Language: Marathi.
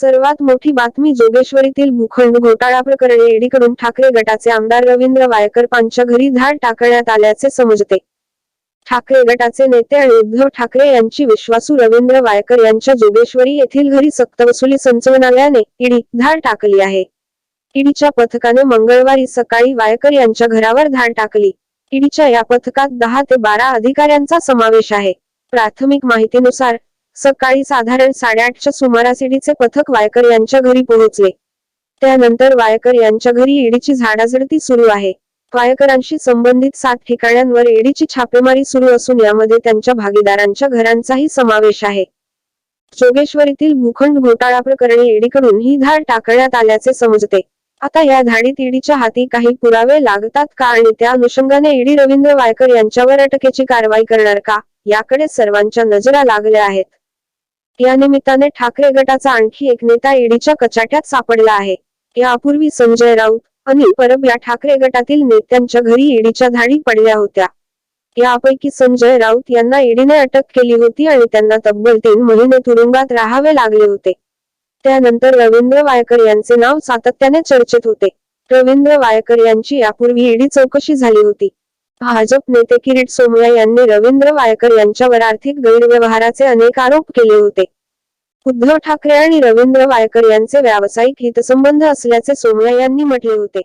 सर्वात मोठी बातमी जोगेश्वरीतील भूखंड घोटाळा प्रकरणी ईडीकडून ठाकरे गटाचे आमदार रवींद्र वायकर पांच्या घरी धाड टाकण्यात आल्याचे समजते. ठाकरे गटाचे नेते आणि उद्धव ठाकरे यांची विश्वासू रवींद्र वायकर यांच्या जोगेश्वरी येथील घरी सक्तवसुली संचालनालयाने ईडी धाड टाकली आहे. ईडीच्या पथकाने मंगळवारी सकाळी वायकर यांच्या घरावर धाड टाकली. ईडीच्या या पथकात दहा ते बारा अधिकाऱ्यांचा समावेश आहे. प्राथमिक माहितीनुसार सकाळी साधारण साडेआठच्या सुमारास ईडीचे पथक वायकर यांच्या घरी पोहोचले. त्यानंतर वायकर यांच्या घरी ईडीची झाडाझडती सुरू आहे. वायकरांशी संबंधित सात ठिकाणांवर ईडीची छापेमारी सुरू असून यामध्ये त्यांच्या भागीदारांच्या घरांचाही समावेश आहे. जोगेश्वरीतील भूखंड घोटाळा प्रकरणी ईडीकडून ही धाड टाकण्यात आल्याचे समजते. आता या धाडीत ईडीच्या हाती काही पुरावे लागतात का आणि त्या अनुषंगाने ईडी रवींद्र वायकर यांच्यावर अटकेची कारवाई करणार का याकडे सर्वांच्या नजरा लागल्या आहेत. या निमित्ताने ठाकरे गटाचा आणखी एक नेता ईडीच्या कचाट्यात सापडला आहे. यापूर्वी संजय राऊत अनिल परब या ठाकरे गटातील नेत्यांच्या घरी ईडीच्या धाडी पडल्या होत्या. यापैकी संजय राऊत यांना ईडीने अटक केली होती आणि त्यांना तब्बल तीन महिने तुरुंगात राहावे लागले होते. त्यानंतर रवींद्र वायकर यांचे नाव सातत्याने चर्चेत होते. रवींद्र वायकर यांची यापूर्वी ईडी चौकशी झाली होती. भाजप नेते किरीट सोमया यांनी रवींद्र वायकर यांच्यावर आर्थिक गैरव्यवहाराचे अनेक आरोप केले होते. उद्धव ठाकरे आणि रवींद्र वायकर यांचे व्यावसायिक हितसंबंध असल्याचे सोमया यांनी म्हटले होते.